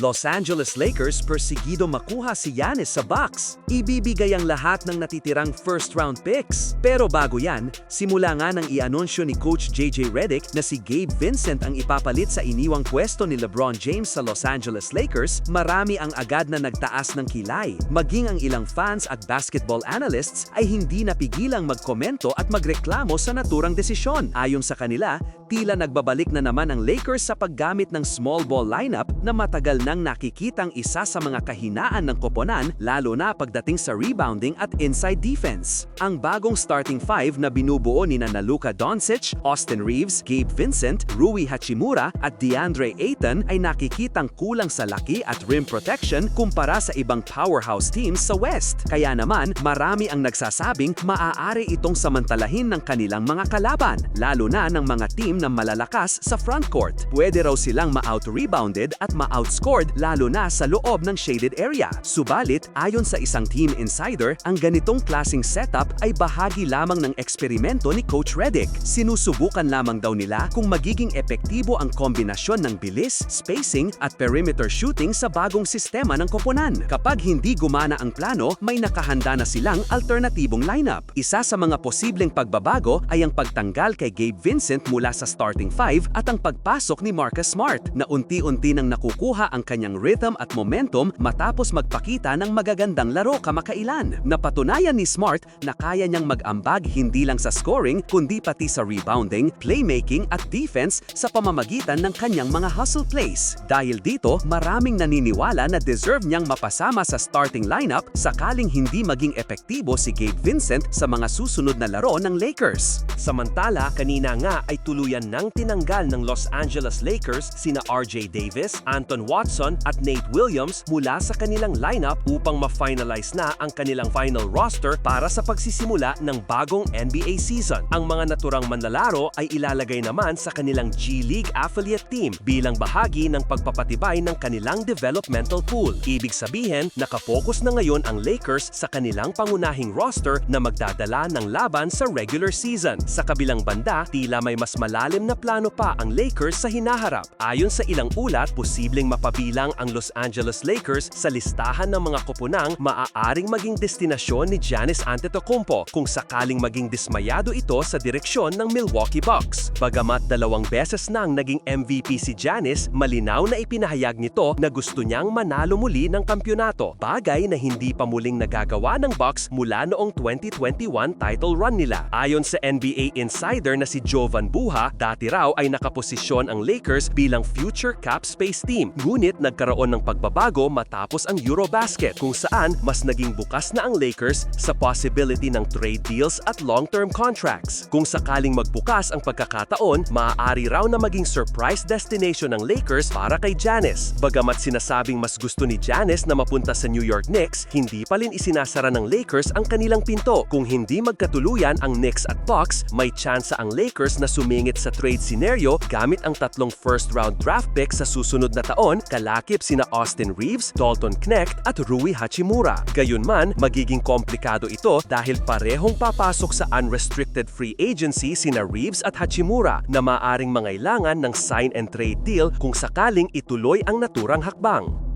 Los Angeles Lakers persigido makuha si Giannis sa Bucks. Ibibigay ang lahat ng natitirang first round picks. Pero bago yan, simula nga nang i-anunsyo ni Coach JJ Redick na si Gabe Vincent ang ipapalit sa iniwang pwesto ni LeBron James sa Los Angeles Lakers, marami ang agad na nagtaas ng kilay. Maging ang ilang fans at basketball analysts ay hindi napigilang magkomento at magreklamo sa naturang desisyon. Ayon sa kanila, tila nagbabalik na naman ang Lakers sa paggamit ng small ball lineup na matagal nang nakikitang isa sa mga kahinaan ng koponan lalo na pagdating sa rebounding at inside defense. Ang bagong starting five na binubuo ni na Doncic, Austin Reeves, Gabe Vincent, Rui Hachimura at DeAndre Ayton ay nakikitang kulang sa laki at rim protection kumpara sa ibang powerhouse teams sa West. Kaya naman, marami ang nagsasabing maaari itong samantalahin ng kanilang mga kalaban, lalo na ng mga team na malalakas sa frontcourt. Pwede raw silang ma-out-rebounded at ma-outscored lalo na sa loob ng shaded area. Subalit, ayon sa isang team insider, ang ganitong klasing setup ay bahagi lamang ng eksperimento ni Coach Redick. Sinusubukan lamang daw nila kung magiging epektibo ang kombinasyon ng bilis, spacing at perimeter shooting sa bagong sistema ng koponan. Kapag hindi gumana ang plano, may nakahanda na silang alternatibong lineup. Isa sa mga posibleng pagbabago ay ang pagtanggal kay Gabe Vincent mula sa starting five at ang pagpasok ni Marcus Smart na unti-unti nang nakukuha ang kanyang rhythm at momentum matapos magpakita ng magagandang laro kamakailan. Napatunayan ni Smart na kaya niyang mag-ambag hindi lang sa scoring kundi pati sa rebounding, playmaking at defense sa pamamagitan ng kanyang mga hustle plays. Dahil dito, maraming naniniwala na deserve niyang mapasama sa starting lineup sakaling hindi maging epektibo si Gabe Vincent sa mga susunod na laro ng Lakers. Samantala, kanina nga ay tuluyan nang tinanggal ng Los Angeles Lakers sina RJ Davis, Anton Watson at Nate Williams mula sa kanilang lineup upang ma-finalize na ang kanilang final roster para sa pagsisimula ng bagong NBA season. Ang mga naturang manlalaro ay ilalagay naman sa kanilang G League affiliate team bilang bahagi ng pagpapatibay ng kanilang developmental pool. Ibig sabihin, nakapokus na ngayon ang Lakers sa kanilang pangunahing roster na magdadala ng laban sa regular season. Sa kabilang banda, tila may mas malalim na plano pa ang Lakers sa hinaharap. Ayon sa ilang ulat, posibleng mapabilang ang Los Angeles Lakers sa listahan ng mga koponang maaaring maging destinasyon ni Giannis Antetokounmpo kung sakaling maging dismayado ito sa direksyon ng Milwaukee Bucks. Bagamat dalawang beses nang naging MVP si Giannis, malinaw na ipinahayag nito na gusto niyang manalo muli ng kampyonato, bagay na hindi pa muling nagagawa ng Bucks mula noong 2021 title run nila. Ayon sa NBA insider na si Jovan Buha, dati raw ay nakaposisyon ang Lakers bilang future cap space team. Ngunit nagkaroon ng pagbabago matapos ang Eurobasket kung saan mas naging bukas na ang Lakers sa possibility ng trade deals at long-term contracts. Kung sakaling magbukas ang pagkakataon, maaari raw na maging surprise destination ng Lakers para kay Giannis. Bagamat sinasabing mas gusto ni Giannis na mapunta sa New York Knicks, hindi pa rin isinasara ng Lakers ang kanilang pinto. Kung hindi magkatuluyan ang Knicks at Bucks, may tsansa ang Lakers na sumingit sa trade scenario gamit ang tatlong first round draft pick sa susunod na taon, kalakip sina Austin Reeves, Dalton Knecht at Rui Hachimura. Gayunman, magiging komplikado ito dahil parehong papasok sa unrestricted free agency sina Reeves at Hachimura na maaring mangailangan ng sign and trade deal kung sakaling ituloy ang naturang hakbang.